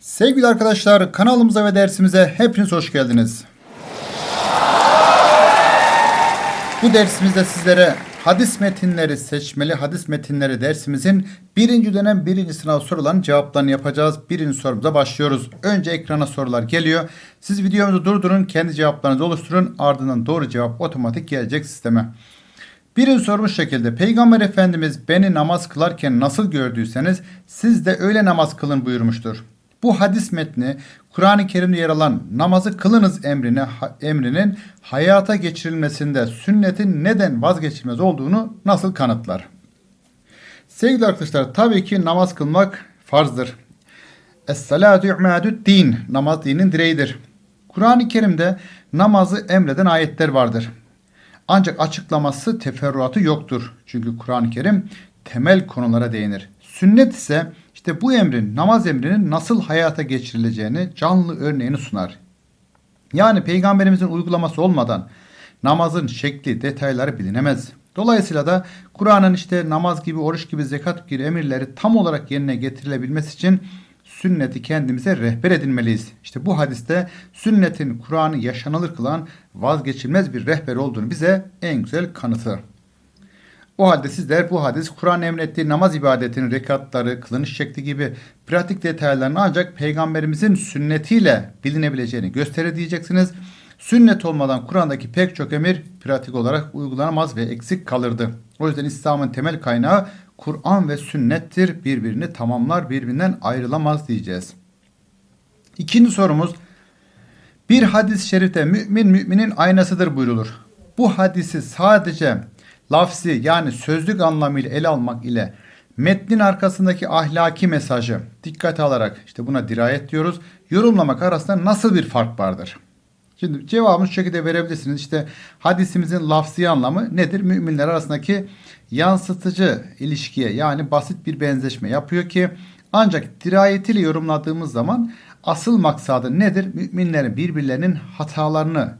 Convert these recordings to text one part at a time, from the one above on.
Sevgili arkadaşlar kanalımıza ve dersimize hepiniz hoş geldiniz. Bu dersimizde sizlere hadis metinleri seçmeli hadis metinleri dersimizin birinci dönem birinci sınav sorularının cevaplarını yapacağız. Birinci sorumuza başlıyoruz. Önce ekrana sorular geliyor. Siz videomuzu durdurun, kendi cevaplarınızı oluşturun. Ardından doğru cevap otomatik gelecek sisteme. Birinci sorumuz şekilde. Peygamber Efendimiz beni namaz kılarken nasıl gördüyseniz siz de öyle namaz kılın buyurmuştur. Bu hadis metni Kur'an-ı Kerim'de yer alan namazı kılınız emrine, emrinin hayata geçirilmesinde sünnetin neden vazgeçilmez olduğunu nasıl kanıtlar? Sevgili arkadaşlar tabii ki namaz kılmak farzdır. Es-salatu i'madud din. Namaz dinin direğidir. Kur'an-ı Kerim'de namazı emreden ayetler vardır. Ancak açıklaması teferruatı yoktur. Çünkü Kur'an-ı Kerim temel konulara değinir. Sünnet ise işte bu emrin, namaz emrinin nasıl hayata geçirileceğini canlı örneğini sunar. Yani peygamberimizin uygulaması olmadan namazın şekli, detayları bilinemez. Dolayısıyla da Kur'an'ın işte namaz gibi, oruç gibi, zekat gibi emirleri tam olarak yerine getirilebilmesi için sünneti kendimize rehber edinmeliyiz. İşte bu hadiste sünnetin Kur'an'ı yaşanılır kılan vazgeçilmez bir rehber olduğunu bize en güzel kanıtı. O halde sizler bu hadis Kur'an emrettiği namaz ibadetinin rekatları, kılınış şekli gibi pratik detaylarını ancak peygamberimizin sünnetiyle bilinebileceğini gösterir diyeceksiniz. Sünnet olmadan Kur'an'daki pek çok emir pratik olarak uygulanamaz ve eksik kalırdı. O yüzden İslam'ın temel kaynağı Kur'an ve sünnettir. Birbirini tamamlar, birbirinden ayrılamaz diyeceğiz. İkinci sorumuz bir hadis-i şerifte mümin müminin aynasıdır buyrulur. Bu hadisi sadece lafzi yani sözlük anlamıyla ele almak ile metnin arkasındaki ahlaki mesajı dikkate alarak işte buna dirayet diyoruz. Yorumlamak arasında nasıl bir fark vardır? Şimdi cevabını şu şekilde verebilirsiniz. İşte hadisimizin lafzi anlamı nedir? Müminler arasındaki yansıtıcı ilişkiye yani basit bir benzeşme yapıyor ki ancak dirayetiyle yorumladığımız zaman asıl maksadı nedir? Müminlerin birbirlerinin hatalarını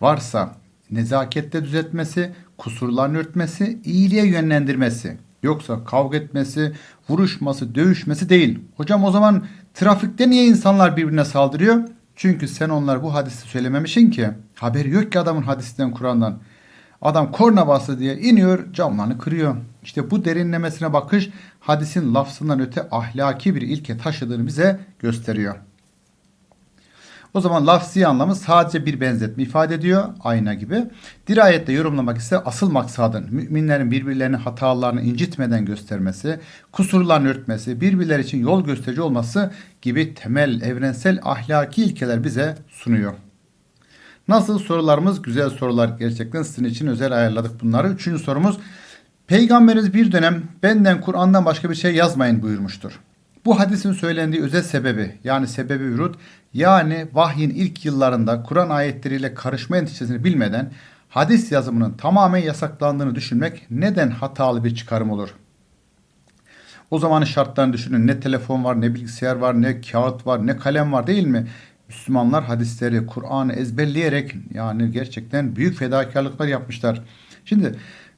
varsa nezakette düzeltmesi, kusurlarını örtmesi, iyiliğe yönlendirmesi. Yoksa kavga etmesi, vuruşması, dövüşmesi değil. Hocam o zaman trafikte niye insanlar birbirine saldırıyor? Çünkü sen onlar bu hadisi söylememişsin ki. Haberi yok ki adamın hadisinden Kur'an'dan. Adam korna bastı diye iniyor camlarını kırıyor. İşte bu derinlemesine bakış hadisin lafzından öte ahlaki bir ilke taşıdığını bize gösteriyor. O zaman lafzi anlamı sadece bir benzetme ifade ediyor ayna gibi. Dirayette yorumlamak ise asıl maksadın müminlerin birbirlerinin hatalarını incitmeden göstermesi, kusurlarını örtmesi, birbirleri için yol gösterici olması gibi temel evrensel ahlaki ilkeler bize sunuyor. Nasıl sorularımız güzel sorular gerçekten sizin için özel ayarladık bunları. Üçüncü sorumuz Peygamberimiz bir dönem benden Kur'an'dan başka bir şey yazmayın buyurmuştur. Bu hadisin söylendiği özel sebebi yani sebebi vürut yani vahyin ilk yıllarında Kur'an ayetleriyle karışma endişesini bilmeden hadis yazımının tamamen yasaklandığını düşünmek neden hatalı bir çıkarım olur? O zamanın şartlarını düşünün. Ne telefon var, ne bilgisayar var, ne kağıt var, ne kalem var değil mi? Müslümanlar hadisleri, Kur'an'ı ezberleyerek yani gerçekten büyük fedakarlıklar yapmışlar. Şimdi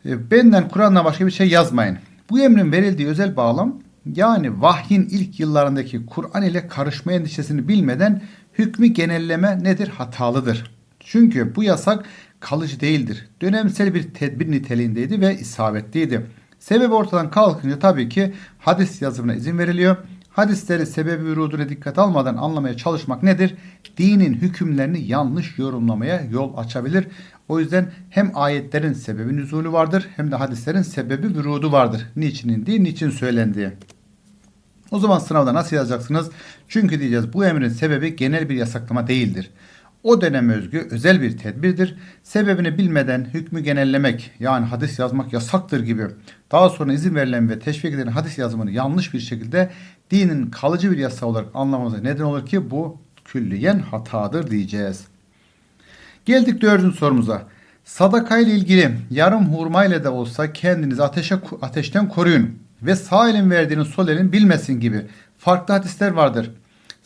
e, benden Kur'an'dan başka bir şey yazmayın. Bu emrin verildiği özel bağlam yani vahyin ilk yıllarındaki Kur'an ile karışma endişesini bilmeden hükmü genelleme nedir? Hatalıdır. Çünkü bu yasak kalıcı değildir. Dönemsel bir tedbir niteliğindeydi ve isabetliydi. Sebebi ortadan kalkınca tabii ki hadis yazımına izin veriliyor. Hadisleri sebebi vuruduna dikkat almadan anlamaya çalışmak nedir? Dinin hükümlerini yanlış yorumlamaya yol açabilir. O yüzden hem ayetlerin sebebi nüzulü vardır hem de hadislerin sebebi vurudu vardır. Niçin indiği, niçin söylendiği. O zaman sınavda nasıl yazacaksınız? Çünkü diyeceğiz bu emrin sebebi genel bir yasaklama değildir. O döneme özgü özel bir tedbirdir. Sebebini bilmeden hükmü genellemek yani hadis yazmak yasaktır gibi daha sonra izin verilen ve teşvik edilen hadis yazımını yanlış bir şekilde dinin kalıcı bir yasa olarak anlamamıza neden olur ki bu külliyen hatadır diyeceğiz. Geldik dördüncü sorumuza. Sadaka ile ilgili yarım hurma ile de olsa kendinizi ateşe, ateşten koruyun ve sağ elin verdiğini sol elin bilmesin gibi farklı hadisler vardır.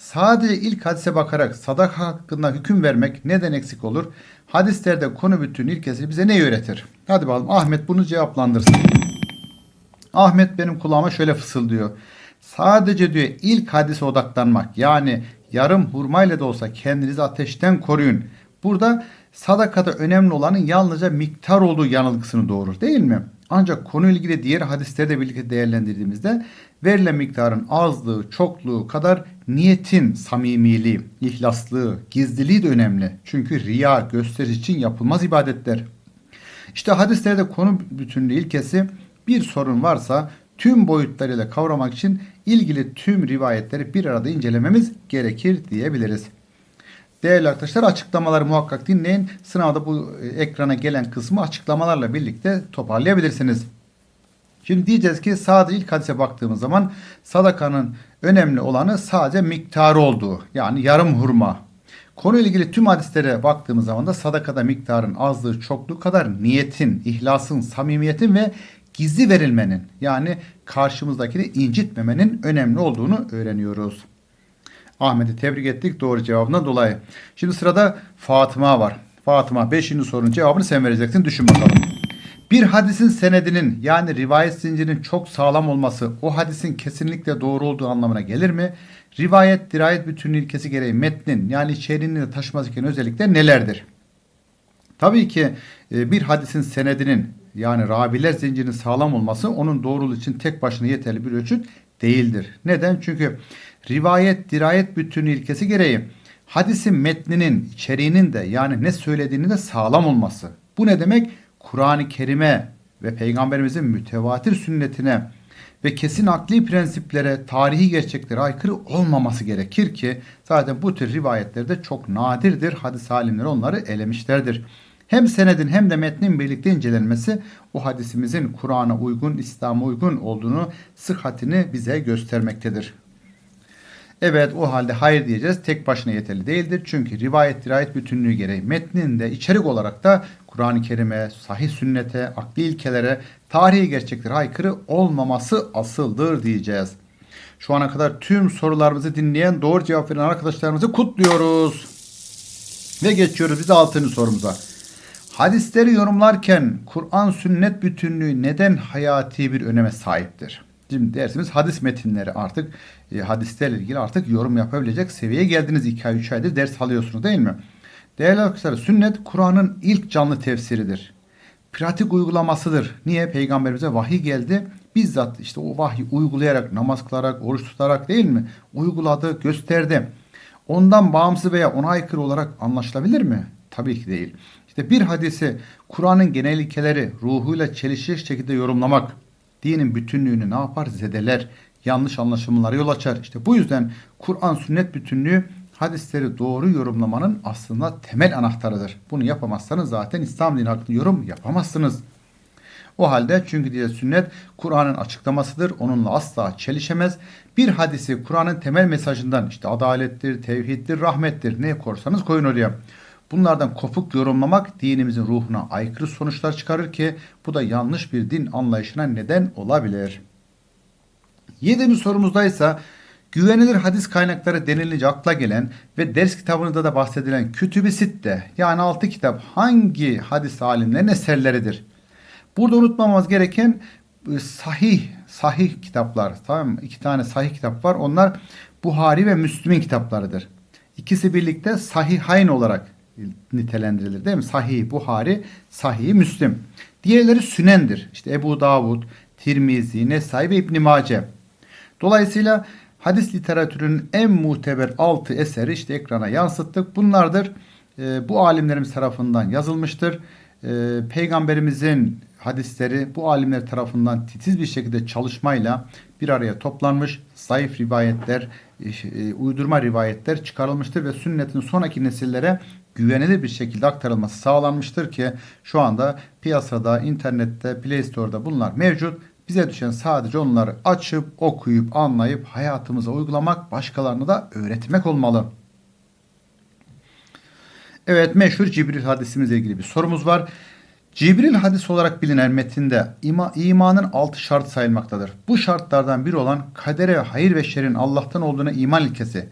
Sadece ilk hadise bakarak sadaka hakkında hüküm vermek neden eksik olur? Hadislerde konu bütün ilkesi bize ne öğretir? Hadi bakalım Ahmet bunu cevaplandırsın. Ahmet benim kulağıma şöyle fısıldıyor. Sadece diyor ilk hadise odaklanmak yani yarım hurmayla da olsa kendinizi ateşten koruyun. Burada sadakada önemli olanın yalnızca miktar olduğu yanılgısını doğurur değil mi? Ancak konuyla ilgili diğer hadisleri de birlikte değerlendirdiğimizde verilen miktarın azlığı, çokluğu kadar niyetin samimiliği, ihlaslığı, gizliliği de önemli. Çünkü riya, gösteriş için yapılmaz ibadetler. İşte hadislerde konu bütünlüğü ilkesi bir sorun varsa tüm boyutlarıyla kavramak için ilgili tüm rivayetleri bir arada incelememiz gerekir diyebiliriz. Değerli arkadaşlar açıklamaları muhakkak dinleyin. Sınavda bu e, ekrana gelen kısmı açıklamalarla birlikte toparlayabilirsiniz. Şimdi diyeceğiz ki sadece ilk hadise baktığımız zaman sadakanın önemli olanı sadece miktarı olduğu. Yani yarım hurma. Konuyla ilgili tüm hadislere baktığımız zaman da sadakada miktarın azlığı çokluğu kadar niyetin, ihlasın, samimiyetin ve gizli verilmenin yani karşımızdakini incitmemenin önemli olduğunu öğreniyoruz. Ahmet'i tebrik ettik doğru cevabından dolayı. Şimdi sırada Fatıma var. Fatıma 5. sorunun cevabını sen vereceksin. Düşün bakalım. Bir hadisin senedinin yani rivayet zincirinin çok sağlam olması o hadisin kesinlikle doğru olduğu anlamına gelir mi? Rivayet, dirayet bütünlüğü ilkesi gereği metnin yani içeriğini de taşıması gereken özellikler nelerdir? Tabii ki e, bir hadisin senedinin yani raviler zincirinin sağlam olması onun doğruluğu için tek başına yeterli bir ölçüt değildir. Neden? Çünkü rivayet, dirayet bütünlüğü ilkesi gereği hadisin metninin, içeriğinin de yani ne söylediğini de sağlam olması. Bu ne demek? Kur'an-ı Kerim'e ve Peygamberimizin mütevatir sünnetine ve kesin akli prensiplere, tarihi gerçeklere aykırı olmaması gerekir ki zaten bu tür rivayetlerde çok nadirdir. Hadis alimleri onları elemişlerdir. Hem senedin hem de metnin birlikte incelenmesi o hadisimizin Kur'an'a uygun, İslam'a uygun olduğunu, sıhhatini bize göstermektedir. Evet o halde hayır diyeceğiz. Tek başına yeterli değildir. Çünkü rivayet dirayet bütünlüğü gereği metninde içerik olarak da Kur'an-ı Kerim'e, sahih sünnete, akli ilkelere, tarihi gerçeklere aykırı olmaması asıldır diyeceğiz. Şu ana kadar tüm sorularımızı dinleyen doğru cevap veren arkadaşlarımızı kutluyoruz. Ve geçiyoruz biz 6. sorumuza. Hadisleri yorumlarken Kur'an sünnet bütünlüğü neden hayati bir öneme sahiptir? Şimdi dersimiz hadis metinleri artık e, hadislerle ilgili artık yorum yapabilecek seviyeye geldiniz. 2 ay 3 aydır ders alıyorsunuz değil mi? Değerli arkadaşlar sünnet Kur'an'ın ilk canlı tefsiridir. Pratik uygulamasıdır. Niye? Peygamberimize vahiy geldi. Bizzat işte o vahyi uygulayarak, namaz kılarak, oruç tutarak değil mi? Uyguladı, gösterdi. Ondan bağımsız veya ona aykırı olarak anlaşılabilir mi? Tabii ki değil. İşte bir hadisi Kur'an'ın genel ilkeleri ruhuyla çelişecek şekilde yorumlamak dinin bütünlüğünü ne yapar? Zedeler, yanlış anlaşılmalara yol açar. İşte bu yüzden Kur'an sünnet bütünlüğü hadisleri doğru yorumlamanın aslında temel anahtarıdır. Bunu yapamazsanız zaten İslam dini hakkında yorum yapamazsınız. O halde çünkü diye sünnet Kur'an'ın açıklamasıdır. Onunla asla çelişemez. Bir hadisi Kur'an'ın temel mesajından işte adalettir, tevhiddir, rahmettir ne korsanız koyun oraya. Bunlardan kopuk yorumlamak dinimizin ruhuna aykırı sonuçlar çıkarır ki bu da yanlış bir din anlayışına neden olabilir. Yedinci sorumuzda ise güvenilir hadis kaynakları denilince akla gelen ve ders kitabında da bahsedilen Kütüb-i Sitte yani altı kitap hangi hadis alimlerin eserleridir? Burada unutmamamız gereken e, sahih sahih kitaplar. Tamam mı? İki tane sahih kitap var. Onlar Buhari ve Müslüm'ün kitaplarıdır. İkisi birlikte sahihayn olarak nitelendirilir değil mi? Sahih Buhari, Sahih Müslim. Diğerleri sünendir. İşte Ebu Davud, Tirmizi, Nesai ve İbn Mace. Dolayısıyla hadis literatürünün en muteber altı eseri işte ekrana yansıttık. Bunlardır. E, bu alimlerimiz tarafından yazılmıştır. E, Peygamberimizin hadisleri bu alimler tarafından titiz bir şekilde çalışmayla bir araya toplanmış. Zayıf rivayetler, e, uydurma rivayetler çıkarılmıştır ve sünnetin sonraki nesillere güvenilir bir şekilde aktarılması sağlanmıştır ki şu anda piyasada, internette, Play Store'da bunlar mevcut. Bize düşen sadece onları açıp, okuyup, anlayıp hayatımıza uygulamak, başkalarına da öğretmek olmalı. Evet meşhur Cibril hadisimizle ilgili bir sorumuz var. Cibril hadis olarak bilinen metinde ima, imanın altı şart sayılmaktadır. Bu şartlardan biri olan kadere, hayır ve şerin Allah'tan olduğuna iman ilkesi.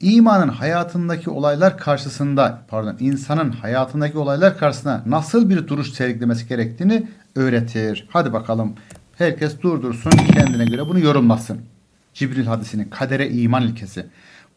İmanın hayatındaki olaylar karşısında, pardon, insanın hayatındaki olaylar karşısında nasıl bir duruş sergilemesi gerektiğini öğretir. Hadi bakalım. Herkes durdursun, kendine göre bunu yorumlasın. Cibril hadisinin kadere iman ilkesi.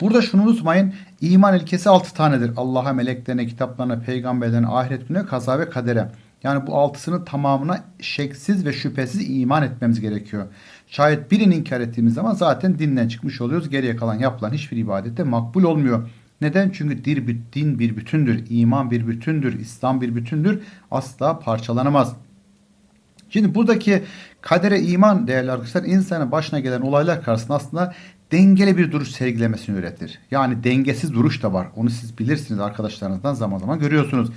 Burada şunu unutmayın. iman ilkesi 6 tanedir. Allah'a, meleklerine, kitaplarına, peygamberlerine, ahiret gününe, kaza ve kadere. Yani bu altısının tamamına şeksiz ve şüphesiz iman etmemiz gerekiyor. Şayet birini inkar ettiğimiz zaman zaten dinden çıkmış oluyoruz. Geriye kalan yapılan hiçbir ibadette makbul olmuyor. Neden? Çünkü din bir bütündür, iman bir bütündür, İslam bir bütündür. Asla parçalanamaz. Şimdi buradaki kadere iman değerli arkadaşlar insanın başına gelen olaylar karşısında aslında dengeli bir duruş sergilemesini öğretir. Yani dengesiz duruş da var. Onu siz bilirsiniz arkadaşlarınızdan zaman zaman görüyorsunuz.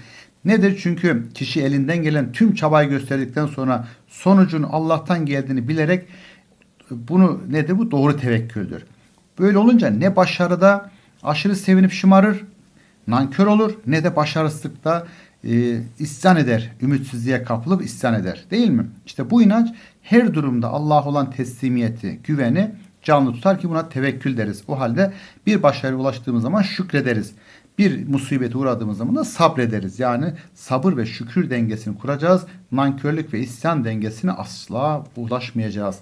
Nedir? Çünkü kişi elinden gelen tüm çabayı gösterdikten sonra sonucun Allah'tan geldiğini bilerek bunu nedir? Bu doğru tevekküldür. Böyle olunca ne başarıda aşırı sevinip şımarır, nankör olur ne de başarısızlıkta e, isyan eder, ümitsizliğe kapılıp isyan eder. Değil mi? İşte bu inanç her durumda Allah olan teslimiyeti, güveni canlı tutar ki buna tevekkül deriz. O halde bir başarıya ulaştığımız zaman şükrederiz. Bir musibete uğradığımız zaman da sabrederiz. Yani sabır ve şükür dengesini kuracağız. Nankörlük ve isyan dengesine asla ulaşmayacağız.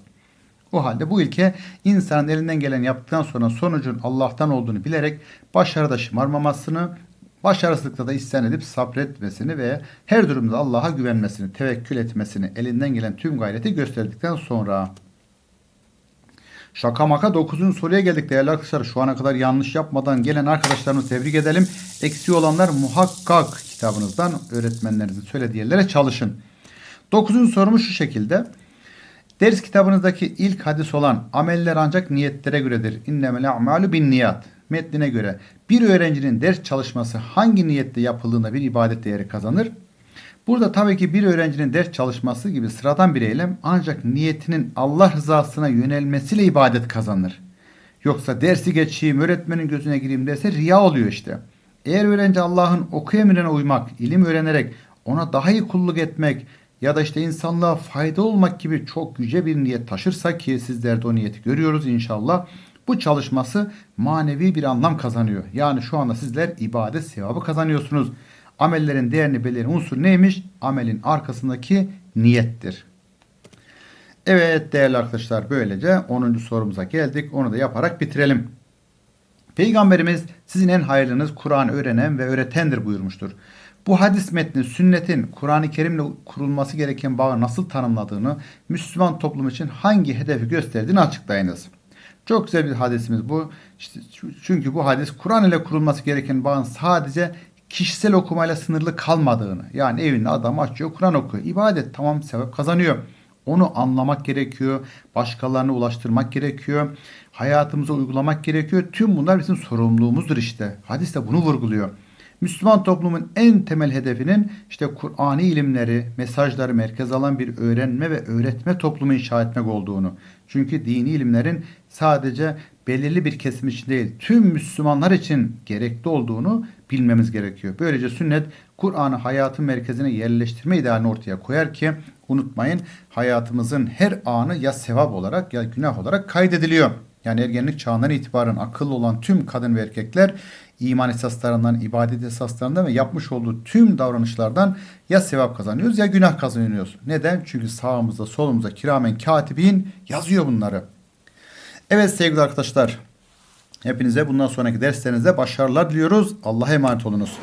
O halde bu ilke insanın elinden gelen yaptıktan sonra sonucun Allah'tan olduğunu bilerek başarıda şımarmamasını, başarısızlıkta da isyan edip sabretmesini ve her durumda Allah'a güvenmesini, tevekkül etmesini, elinden gelen tüm gayreti gösterdikten sonra Şaka maka 9. soruya geldik değerli arkadaşlar. Şu ana kadar yanlış yapmadan gelen arkadaşlarımızı tebrik edelim. Eksi olanlar muhakkak kitabınızdan öğretmenlerinizin söylediği yerlere çalışın. 9. sorumuz şu şekilde. Ders kitabınızdaki ilk hadis olan ameller ancak niyetlere göredir. İnnemel a'malu bin niyat. Metnine göre bir öğrencinin ders çalışması hangi niyetle yapıldığında bir ibadet değeri kazanır? Burada tabii ki bir öğrencinin ders çalışması gibi sıradan bir eylem ancak niyetinin Allah rızasına yönelmesiyle ibadet kazanır. Yoksa dersi geçeyim, öğretmenin gözüne gireyim derse riya oluyor işte. Eğer öğrenci Allah'ın oku emrine uymak, ilim öğrenerek ona daha iyi kulluk etmek ya da işte insanlığa fayda olmak gibi çok yüce bir niyet taşırsa ki sizler de o niyeti görüyoruz inşallah. Bu çalışması manevi bir anlam kazanıyor. Yani şu anda sizler ibadet sevabı kazanıyorsunuz. Amellerin değerini belirleyen unsur neymiş? Amelin arkasındaki niyettir. Evet değerli arkadaşlar böylece 10. sorumuza geldik. Onu da yaparak bitirelim. Peygamberimiz sizin en hayırlınız Kur'an öğrenen ve öğretendir buyurmuştur. Bu hadis metni sünnetin Kur'an-ı Kerim'le kurulması gereken bağı nasıl tanımladığını, Müslüman toplum için hangi hedefi gösterdiğini açıklayınız. Çok güzel bir hadisimiz bu. İşte çünkü bu hadis Kur'an ile kurulması gereken bağın sadece kişisel okumayla sınırlı kalmadığını yani evinde adam açıyor Kur'an okuyor. İbadet tamam sebep kazanıyor. Onu anlamak gerekiyor. Başkalarına ulaştırmak gerekiyor. Hayatımıza uygulamak gerekiyor. Tüm bunlar bizim sorumluluğumuzdur işte. Hadis de bunu vurguluyor. Müslüman toplumun en temel hedefinin işte Kur'ani ilimleri, mesajları merkez alan bir öğrenme ve öğretme toplumu inşa etmek olduğunu. Çünkü dini ilimlerin sadece belirli bir kesim için değil, tüm Müslümanlar için gerekli olduğunu bilmemiz gerekiyor. Böylece sünnet Kur'an'ı hayatın merkezine yerleştirme idealini ortaya koyar ki unutmayın hayatımızın her anı ya sevap olarak ya günah olarak kaydediliyor. Yani ergenlik çağından itibaren akıllı olan tüm kadın ve erkekler iman esaslarından, ibadet esaslarından ve yapmış olduğu tüm davranışlardan ya sevap kazanıyoruz ya günah kazanıyoruz. Neden? Çünkü sağımızda solumuzda kiramen katibin yazıyor bunları. Evet sevgili arkadaşlar. Hepinize bundan sonraki derslerinizde başarılar diliyoruz. Allah'a emanet olunuz.